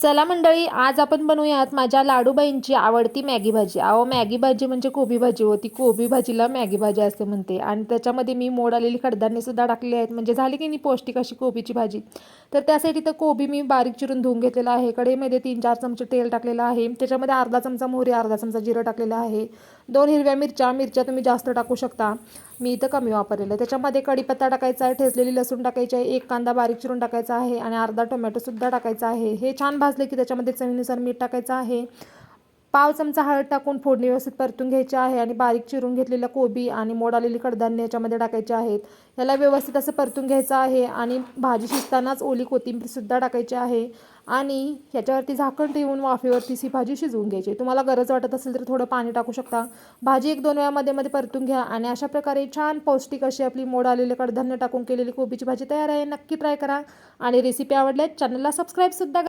चला मंडळी आज आपण बनवूयात माझ्या लाडूबाईंची आवडती मॅगी भाजी. अहो मॅगी भाजी म्हणजे कोबी भाजी होती कोबी भाजीला मॅगी भाजी असे म्हणते. आणि त्याच्यामध्ये मी मोड आलेली कडधान्य सुद्धा टाकले आहेत. म्हणजे झाली की नाही पौष्टिक अशी कोबीची भाजी. तर त्यासाठी तर कोबी मी बारीक चिरून धुवून घेतलेला आहे. कढईमध्ये तीन चार चमचे तेल टाकलेलं आहे. त्याच्यामध्ये अर्धा चमचा मोहरी अर्धा चमचा जिरं टाकलेलं आहे. दोन हिरव्या मिरच्या मिरच्या तुम्ही जास्त टाकू शकता. मी इथं कमी वापरलेलं आहे. त्याच्यामध्ये कढीपत्ता टाकायचा आहे ठेचलेली लसूण टाकायची आहे एक कांदा बारीक चिरून टाकायचा आहे आणि अर्धा टोमॅटोसुद्धा टाकायचा आहे. हे छान भाजले की त्याच्यामध्ये चवीनुसार मीठ टाकायचं आहे. पाव चमचा हळद टाकून फोडणी व्यवस्थित परतून घ्यायची आहे आणि बारीक चिरून घेतलेलं कोबी आणि मोड आलेली कडधान्य याच्यामध्ये टाकायचे आहेत. याला व्यवस्थित असं परतून घ्यायचं आहे आणि भाजी शिजतानाच ओली कोथिंबीरसुद्धा टाकायची आहे. आणि ह्याच्यावरती झाकण ठेवून वाफेवरती ही भाजी शिजवून घ्यायची. तुम्हाला गरज वाटत असेल तर थोडं पाणी टाकू शकता. भाजी एक दोन वेळामध्ये मध्ये परतून घ्या आणि अशा प्रकारे छान पौष्टिक अशी आपली मोड आलेले कडधान्य टाकून केलेली कोबीची भाजी तयार आहे. नक्की ट्राय करा आणि रेसिपी आवडल्यास चॅनलला सबस्क्राईबसुद्धा